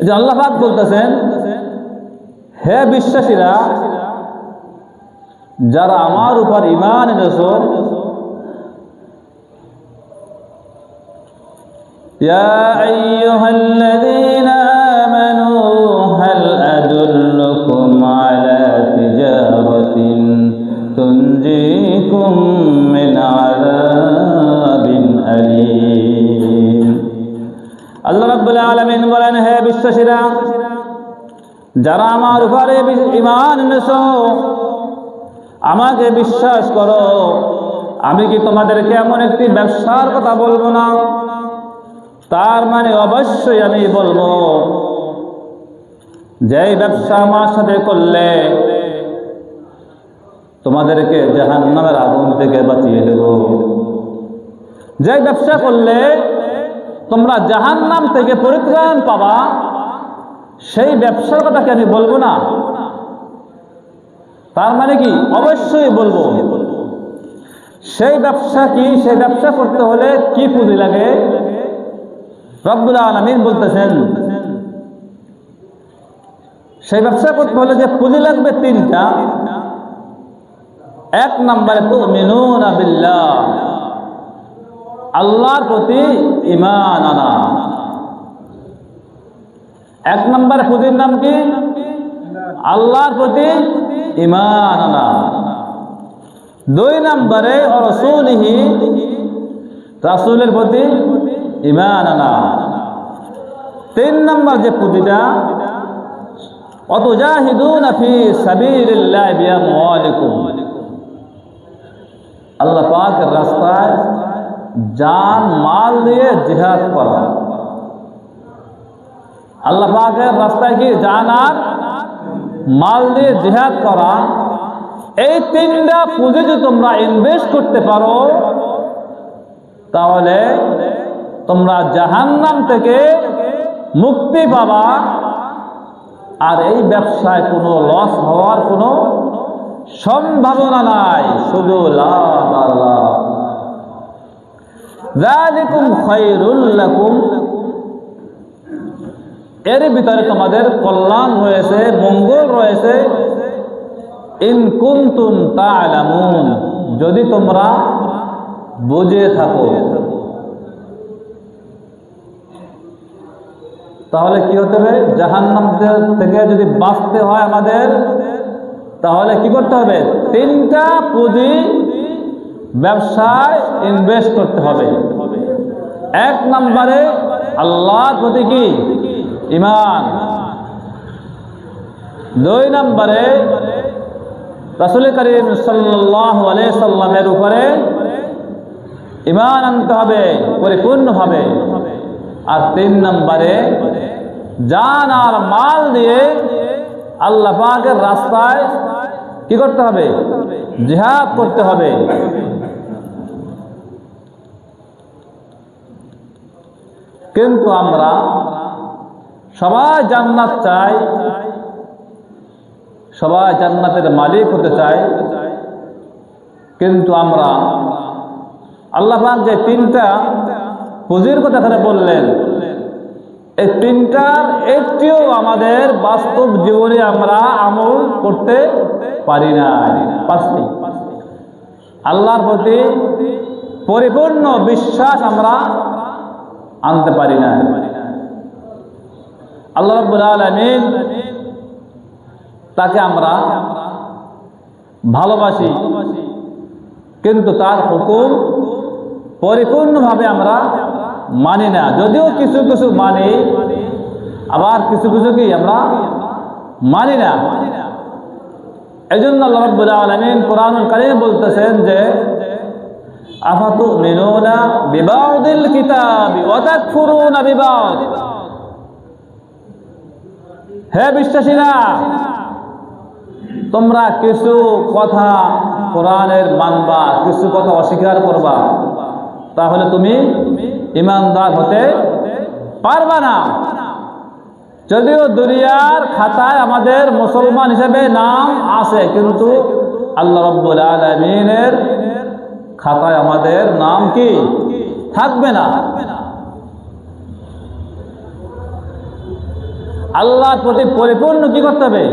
যে আল্লাহ পাক বলতেছেন হে বিশ্বাসীরা যারা আমার উপর ইমান এনেছো يا أيها الذين রাব্বুল আলামিন বলেন, হে বিশ্বাসীরা, যারা আমার উপরে ঈমান এনেছো, আমাকে বিশ্বাস করো। আমি কি তোমাদেরকে এমন একটি ব্যবসার কথা বলব না? তার মানে অবশ্যই আমি বলব যে ব্যবসা আমার সাথে করলে তোমাদেরকে জাহান্নামের আগুন থেকে বাঁচিয়ে দেব। যে ব্যবসা করলে তোমরা জাহান নাম থেকে পরিত্রাণ পাবা, সেই ব্যবসার কথা কি আমি বলব না। তার মানে কি? অবশ্যই বলব। সেই ব্যবসা কি? সেই ব্যবসা করতে হলে কি পুঁজি লাগে? রব্বুল আলমিন বলতেছেন, সেই ব্যবসা করতে হলে যে পুঁজি লাগবে তিনটা। এক নম্বরে তো মিনুন বিল্লাহ। আল্লাহর প্রতি ইমান আনা। এক নম্বর পুঁজির নাম কি? আল্লাহর প্রতি ইমান আনা। দুই নম্বরে রসুলহি রাসুলের প্রতি ইমান আনা। তিন নম্বর যে পুঁজিটা অতুজাহিদুন ফি সাবিলিল্লাহ বিআমওয়ালিকুম। আল্লাহ জান, মাল দিয়ে জিহাদ করা। আল্লাহ রাস্তায় কি জান আর মাল দিয়ে জিহাদ করা? এই তিনটা পুঁজি যদি তোমরা ইনভেস্ট করতে পারো, তাহলে তোমরা জাহান্নাম থেকে মুক্তি পাবা। আর এই ব্যবসায় কোনো লস হওয়ার কোনো সম্ভাবনা নাই। শুধু লাভ আর এর ভিতরে তোমাদের কল্যাণ রয়েছে, মঙ্গল রয়েছে। ইন কুনতুম তা'লামুন, যদি তোমরা বুঝে থাকো। তাহলে কি হতে হবে? জাহান্নাম থেকে যদি বাঁচতে হয় আমাদের, তাহলে কি করতে হবে? তিনটা পুঁজি ব্যবসায় ইনভেস্ট করতে হবে। এক নম্বরে আল্লাহর প্রতি কি? ইমান দুই নম্বরে রাসুল করিম সাল্লামের উপরে ইমান আনতে হবে, পরিপূর্ণভাবে। আর তিন নম্বরে জান আর মাল দিয়ে আল্লাহ পাকের রাস্তায় কি করতে হবে? জিহাদ করতে হবে। কিন্তু আমরা সবাই জান্নাত চাই, সবাই জান্নাতের মালিক হতে চাই, কিন্তু আমরা আল্লাহ যে তিনটা পুঁজির কথা এখানে বললেন, এই তিনটার একটিও আমাদের বাস্তব জীবনে আমরা আমল করতে পারি না আল্লাহর প্রতি পরিপূর্ণ বিশ্বাস আমরা আনতে পারি না। আল্লাহ রব্বুল আলামিন তাকে আমরা ভালোবাসি, কিন্তু তার হুকুম পরিপূর্ণভাবে আমরা মানি না। যদিও কিছু কিছু মানি, আবার কিছু কিছু কি আমরা মানি না। এই জন্য আল্লাহ রব্বুল আলমিন কোরআনুল কারিম বলতেছেন যে হে বিশ্বাসীরা, তোমরা কিছু কথা কোরআনের মানবা, কিছু কথা অস্বীকার করবা, তাহলে তুমি ইমানদার হতে পারবা না। যদিও দুনিয়ার খাতায় আমাদের মুসলমান হিসেবে নাম আছে, কিন্তু আল্লাহ রব্বুল আলমিনের খাতায় আমাদের নাম কি? থাকবে না। আল্লাহর প্রতি পরিপূর্ণ কি করতে হবে?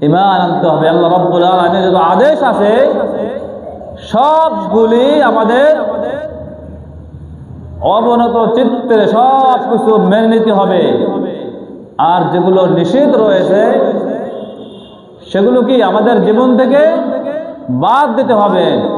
ইমান আনতে হবে। আল্লাহ রব্বুল আলমীর যত আদেশ আছে সবগুলি আমাদের অবনত চিত্তে সব কিছু মেনে নিতে হবে। আর যেগুলো নিষেধ রয়েছে, সেগুলো কি আমাদের জীবন থেকে বাদ দিতে হবে?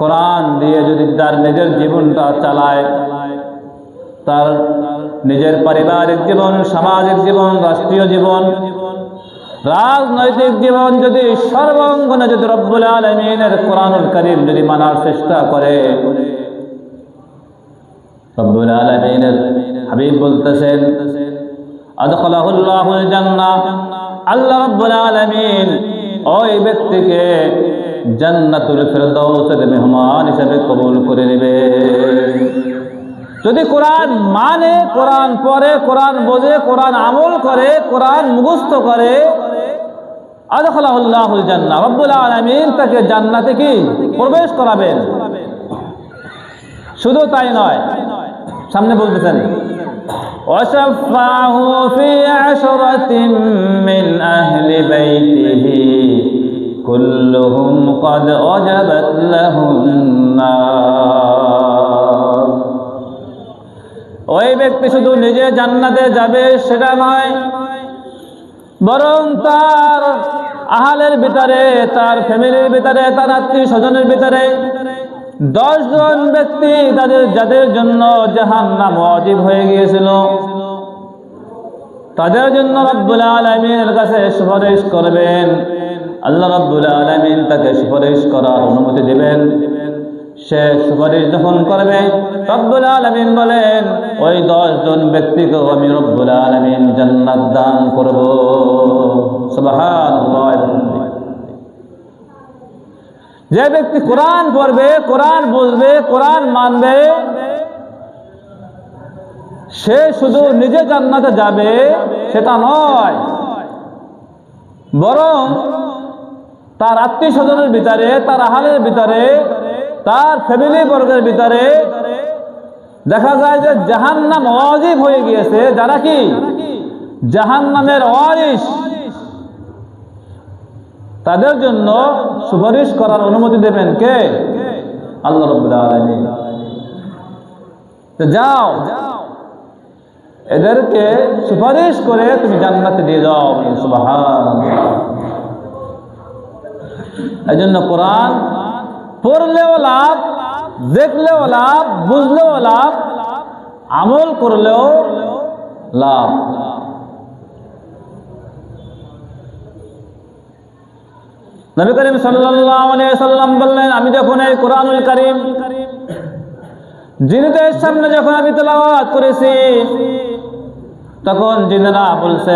কোরআন দিয়ে যদি তার নিজের জীবনটা চালায়, তার নিজের পারিবারিক জীবন, সামাজিক জীবন, রাষ্ট্রীয় জীবন, রাজনৈতিক জীবন যদি সর্বাঙ্গনে যদি রব্বুল আলমিনের কোরআনুল করিম যদি মানার চেষ্টা করে, রব্বুল আলমিনের হাবিব বলতেছেন আল্লাহ রাব্বুল আলামিন ওই ব্যক্তিকে জান্নাতুল ফেরদাউসের মেহমান হিসেবে কবুল করে নেবে যদি কোরআন মানে কোরআন পড়ে কোরআন বোঝে কোরআন আমল করে কোরআন মুখস্থ করে আদখলাহুল্লাহুল জান্নাহ রব্বুল আলামিন তাকে জান্নাতে কি প্রবেশ করাবেন শুধু তাই নয় সামনে বলতেছেন وشفعه في عشرة من أهل بيته كلهم قد وجبت لهم النار ওই ব্যক্তি শুধু নিজে জান্নাতে যাবে সেটা নয় বরং তার আহালের ভিতরে তার ফ্যামিলির ভিতরে তার আত্মীয় স্বজনের ভিতরে দশজন ব্যক্তি তাদের যাদের জন্য জাহান নাম অজীব হয়ে গিয়েছিল তাদের জন্য রব্বুল আলমিনের কাছে সুপারিশ করবেন আল্লাহ রব্বুল আলমিন তাকে সুপারিশ করার অনুমতি দেবেন। সে সুপারিশ যখন করবে, রব্বুল আলমিন বলেন, ওই দশজন ব্যক্তিকেও আমি রব্বুল আলমিন জান্নাত দান করব। যে ব্যক্তি কোরআন পড়বে, কোরআন বুঝবে, কোরআন মানবে, সে শুধু নিজে জান্নাতে যাবে, সেটা নয়, বরং তার আত্মীয় স্বজনের ভিতরে, তার আহালের ভিতরে, তার ফ্যামিলি বর্গের ভিতরে দেখা যায় যে জাহান্নাম অজীব হয়ে গিয়েছে। যারা কি? জাহান্নামের অরিস তাদের জন্য সুপারিশ করার অনুমতি দেবেন কে? আল্লাহ রব্বুল আলামিন। যাও। এদেরকে সুপারিশ করে তুমি জান্নাতে দিয়ে যাও। সুবহানাল্লাহ। এই জন্য কোরআন পড়লেও লাভ, দেখলেও লাভ, বুঝলেও লাভ, আমল করলেও লাভ। নবী করিম সাল্লাম বললেন, আমি যখন এই কোরআনুল কারীম জিনদের সামনে যখন আমি তেলাওয়াত করেছি তখন জিনেরা বলছে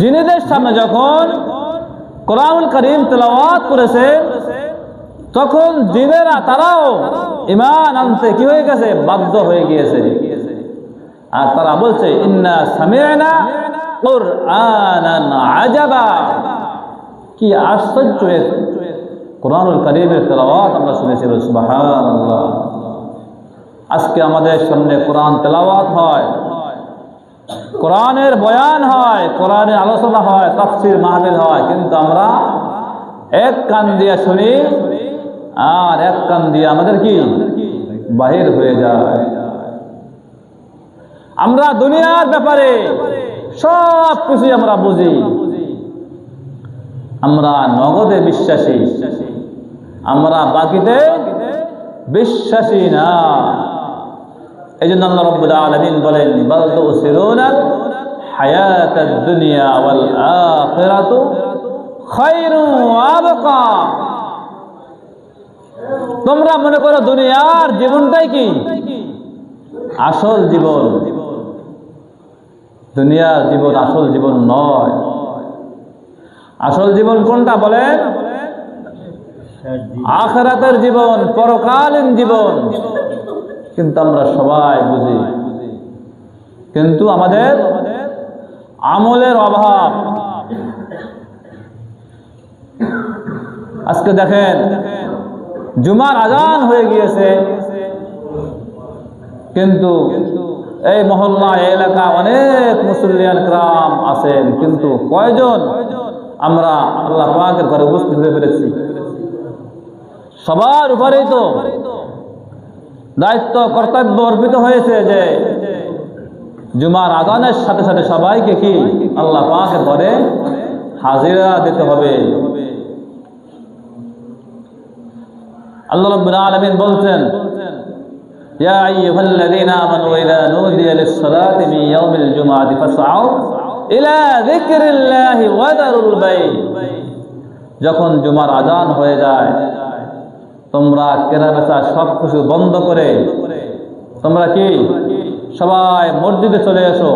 জিনেদের সামনে যখন কোরআনুল করিম তেলাওয়াত করেছে, তখন জিনেরা তারাও ইমান আনতে কি হয়ে গেছে? বাধ্য হয়ে গিয়েছে। আর তারা বলছে কি আশ্চর্য কোরআনুল কারীমের তেলাওয়াত আমরা শুনেছি সুবহানাল্লাহ। আজকে আমাদের সামনে কোরআন তেলাওয়াত হয়, কোরআনের বয়ান হয়, কোরআনের আলোচনা হয়, তাফসির মাহফিল হয়, কিন্তু আমরা এক কান দিয়ে শুনি আর এক কান দিয়ে আমাদের কি বাহির হয়ে যায়। আমরা দুনিয়ার ব্যাপারে সব কিছুই আমরা বুঝি। আমরা নগদে বিশ্বাসী। আমরা বাকিতে বিশ্বাসী না। এই জন্য আল্লাহ রব্বুল আলামিন বলেন, বাল হায়াতাদ তোমরা মনে করো দুনিয়ার জীবনটাই কি? আসল জীবন। দুনিয়ার জীবন আসল জীবন নয়। আসল জীবন কোনটা বলেন? আখরাতের জীবন, পরকালীন জীবন। কিন্তু আমরা সবাই বুঝি। কিন্তু আমাদের আমলের অভাব। আজকে দেখেন, জুমার আজান হয়ে গিয়েছে। কিন্তু এই মহল্লা এলাকা অনেক মুসলিয়ান গ্রাম আছেন। কিন্তু কয়জন আমরা আল্লাহ পাকের ঘরে উপস্থিত হতে পেরেছি সবার উপরেই তো দায়িত্ব, কর্তব্য অর্পিত হয়েছে যে জুমার আদানের সাথে সাথে সবাইকে কি আল্লাহ পাকের ঘরে হাজিরা দিতে হবে। আল্লাহ রাব্বুল আলামিন বলছেন, ইয়া আইয়ুহাল্লাযীনা আমানু নুদিয়া লিস-সালাতি মিন ইয়াউমিল জুমআতি ফাসআউ ইলা যিকরিল্লাহি ওয়া দারুল বাই যখন জুমার আজান হয়ে যায় তোমরা কেনাবেচা সব কিছু বন্ধ করে, তোমরা কি সবাই মসজিদে চলে এসো।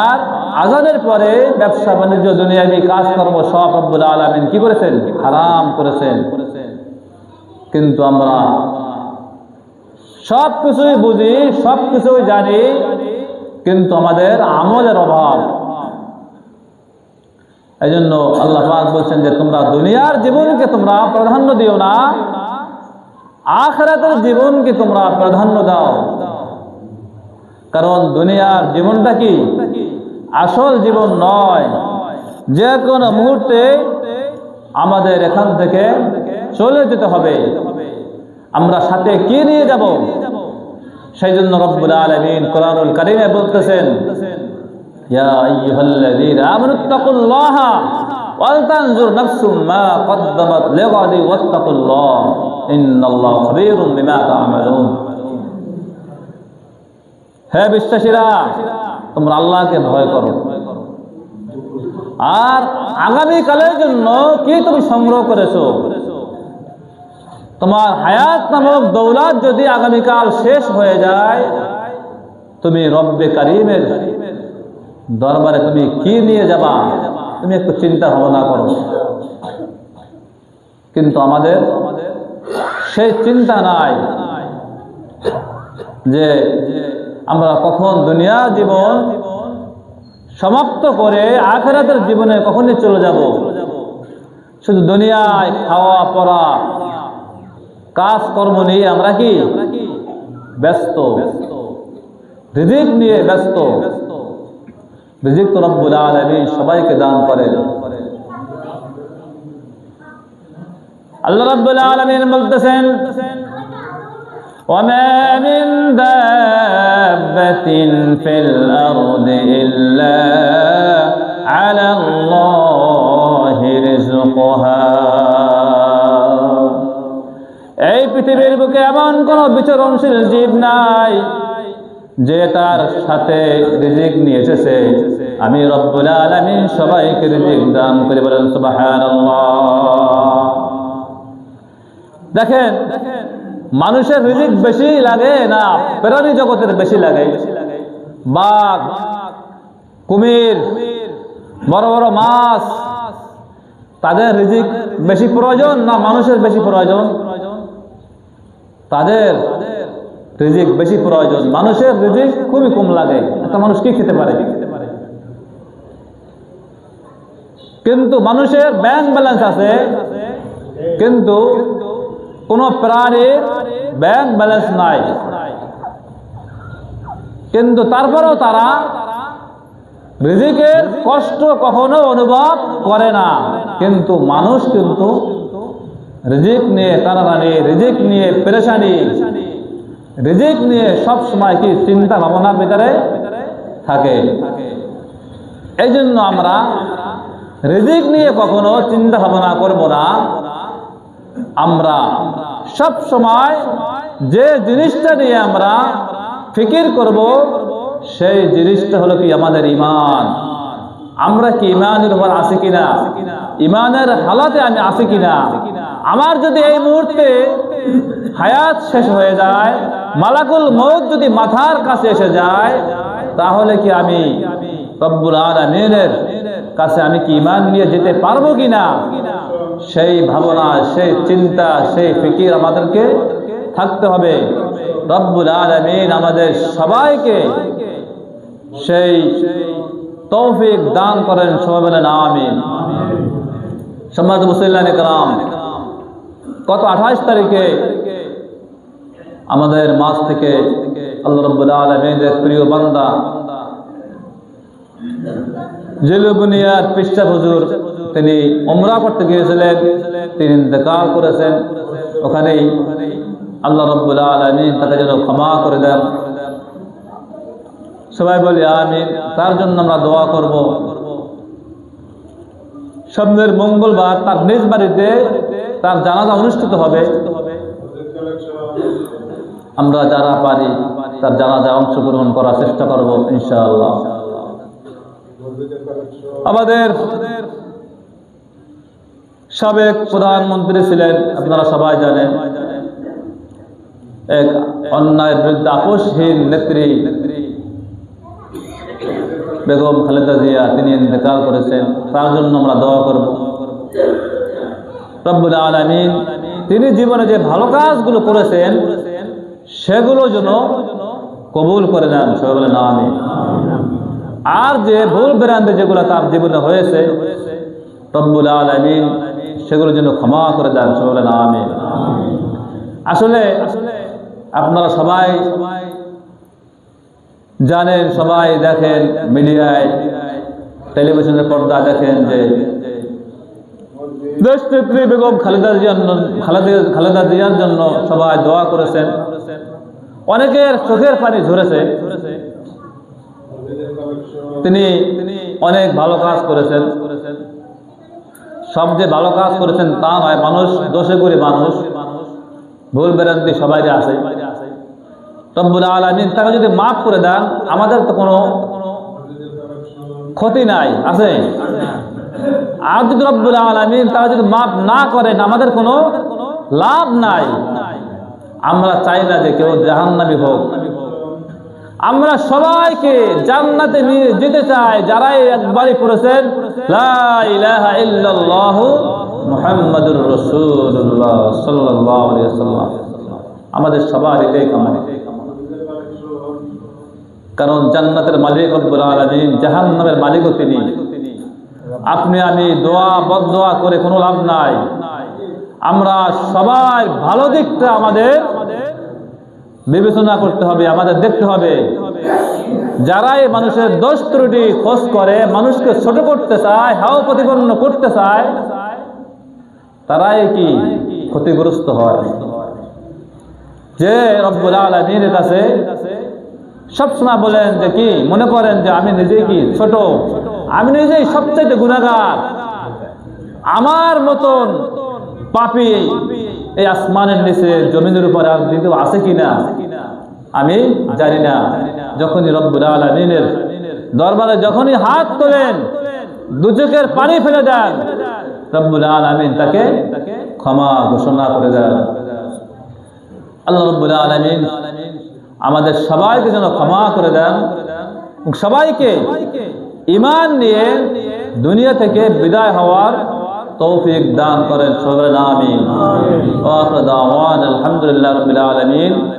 আর আজানের পরে ব্যবসা বাণিজ্য দুনিয়াবি কাজকর্ম সব রব্বুল আলমিন কি করেছেন? হারাম করেছেন। কিন্তু আমরা সব কিছুই বুঝি, সব কিছুই জানি, কিন্তু আমাদের আমলের অভাব। এই জন্য আল্লাহ বলছেন যে তোমরা দুনিয়ার জীবনকে তোমরা প্রাধান্য দিও না, আখরাতের জীবনকে তোমরা প্রাধান্য দাও। কারণ দুনিয়ার জীবনটা কি? আসল জীবন নয়। যে কোনো মুহূর্তে আমাদের এখান থেকে চলে যেতে হবে। আমরা সাথে কি নিয়ে যাব? সেই জন্য রব্বুল আলমিন কোরআনুল কারিমে বলতেছেন আল্লাহকে ভয় করো। আর আগামী কালের জন্য কি তুমি সংগ্রহ করেছ? তোমার হায়াত নামক দৌলাত যদি আগামীকাল শেষ হয়ে যায়, তুমি রব্বে কারিমের দরবারে তুমি কি নিয়ে যাবা? তুমি একটু চিন্তা ভাবনা করো। কিন্তু আমাদের সেই চিন্তা নাই যে আমরা কখন দুনিয়া জীবন সমাপ্ত করে আখেরাতের জীবনে কখনই চলে যাব? শুধু দুনিয়ায় খাওয়া, পড়া, কাজকর্ম নিয়ে আমরা কি ব্যস্ত? রিজিক নিয়ে ব্যস্ত? ব্যস্ত রিজিক তো রব্বুল আলামিন সবাইকে দান করেন আল্লাহ রাব্বুল আলামিন বলতেছেন وما من دابة في الأرض إلا على الله رزقها এই পৃথিবীর বুকে এমন কোন বিচরণশীল জীব নাই যে তার সাথে রিজিক নিয়ে এসেছে আমি রব্বুল আলামিন সবাইকে রিজিক দান করে বলেন দেখেন, মানুষের রিজিক বেশি লাগে না, প্রাণী জগতের বেশি লাগে। বাঘ, কুমির, বড় বড় মাছ, তাদের রিজিক বেশি প্রয়োজন না, মানুষের বেশি প্রয়োজন? তাদের রিজিক বেশি প্রয়োজন। মানুষের রিজিক খুবই কম লাগে। একটা মানুষ কি খেতে পারে? কিন্তু মানুষের ব্যাংক ব্যালেন্স আছে। কিন্তু কোন প্রাণীর ব্যাংক ব্যালেন্স নাই। কিন্তু তারপরেও তারা রিজিকের কষ্ট কখনো অনুভব করে না। কিন্তু মানুষ কিন্তু রিজিক নিয়ে তারা রিজিক নিয়ে পেরেশানি রিজিক নিয়ে সব সময় কি চিন্তা ভাবনার ভিতরে থাকে। এই জন্য আমরা রিজিক নিয়ে কখনো চিন্তা ভাবনা করব না। আমরা সব সময় যে জিনিসটা নিয়ে আমরা ফিকির করব, সেই জিনিসটা হলো কি আমাদের ইমান আমরা কি ইমানের উপর আছি কিনা? ইমানের হালাতে আমি আছি কিনা? আমার যদি এই মুহূর্তে হায়াত শেষ হয়ে যায়, মালাকুল মৌত যদি মাথার কাছে এসে যায়, তাহলে কি আমি রব্বুল আলমিনের কাছে আমি কি ইমান নিয়ে যেতে পারব কিনা? সেই ভাবনা, সেই চিন্তা, সেই ফিকির আমাদেরকে থাকতে হবে। রব্বুল আলমিন আমাদের সবাইকে সেই তৌফিক দান করেন। সবাই বলেন, আমিন। সম্মানিত মুসল্লান কালাম গত আঠাইশ তারিখে আমাদের মাস থেকে আল্লাহ রব্বুল আলমিনের প্রিয় বান্দা জেলুবুনিয়ার পৃষ্ঠা হুজুর, তিনি ওমরা করতে গিয়েছিলেন, তিনি ইন্তেকাল করেছেন। ওখানেই আল্লাহ রব্বুল আলমিন তাকে যেন ক্ষমা করে দেন। সবাই বলি, আমিন। তার জন্য আমরা দোয়া করব। সামনের মঙ্গলবার তার নিজ বাড়িতে তার জানাজা অনুষ্ঠিত হবে। আমরা যারা পারি, তার জানাজা অংশগ্রহণ করার চেষ্টা করব, ইনশাআল্লাহ। আমাদের সাবেক প্রধানমন্ত্রী ছিলেন, আপনারা সবাই জানেন। এক অন্যায়ের বিরুদ্ধে আপোষহীন নেত্রী বেগম খালেদা জিয়া, তিনি ইন্তেকাল করেছেন। তার জন্য আমরা দোয়া করব। রব্বুল আলমিন, তিনি জীবনে যে ভালো কাজগুলো করেছেন, সেগুলো যেন কবুল করে নেন। সবাই বলে না আমি আর যে ভুল বেরান্তে যেগুলো তার জীবনে হয়েছে, রব্বুল আলমিন, সেগুলো যেন ক্ষমা করে দেন। সবাই বলে না আমি আসলে আপনারা সবাই জানেন, সবাই দেখেন মিডিয়ায়, টেলিভিশনের পর্দা দেখেন যে দেশ নেত্রী বেগম খালেদা জিয়ার খালেদা খালেদা জিয়ার জন্য সবাই দোয়া করেছেন। অনেকের চোখের পানি ঝরেছে। তিনি অনেক ভালো কাজ করেছেন। সব যে ভালো কাজ করেছেন তা নয়, মানুষ দোষে করে মানুষ। ভুল বেরান্তি সবাই আছে। রব্বুল আলমিন তাকে যদি মাফ করে দেন, আমাদের তো কোনো ক্ষতি নাই, আছে? আর যদি রব্বুল আলমিন তারা যদি মাফ না করেন, আমাদের কোনো লাভ নাই। আমরা চাই না যে কেউ জাহান্নামি হোক। আমরা সবাইকে জান্নাতে নিয়ে যেতে চাই, যারাই একবারই পড়েছেন মুহাম্মাদুর ওয়াসাল্লাম। আমাদের সবার এটাই কামনা। কারণ জান্নাতের মালিক রব্বুল আলামিন, জাহান্নামের মালিকও তিনি। আপনি আমি দোয়া, বদদোয়া করে কোনো লাভ নাই। আমরা সবাই ভালো দিকটা আমাদের বিবেচনা করতে হবে, আমাদের দেখতে হবে। যারাই মানুষের দোষ ত্রুটি খোঁজ করে, মানুষকে ছোট করতে চায়, হাও প্রতিপন্ন করতে চায়, তারাই কি ক্ষতিগ্রস্ত হয়? যে রব্বুল আলমীর কাছে সবসময় বলেন যে কি, মনে করেন যে আমি নিজেই কি ছোট আমি নিজেই সবচেয়ে গুণাগার আমার মতন পাপি এই আসমানের নিচে জমিনের উপরে দ্বিতীয় আছে কিনা, আমি জানি না। যখনই রব্বুল আলমিনের দরবারে যখনই হাত তোলেন দুচোখের পানি ফেলে দেন, রব্বুল আলমিন তাকে ক্ষমা ঘোষণা করে দেন। আল্লাহ রব্বুল আলমিন আমাদের সবাইকে যেন ক্ষমা করে দেন সবাইকে ইমান নিয়ে দুনিয়া থেকে বিদায় হওয়ার তৌফিক দান করেন সবের আমিন। আলহামদুলিল্লাহ রবিল আলমিন।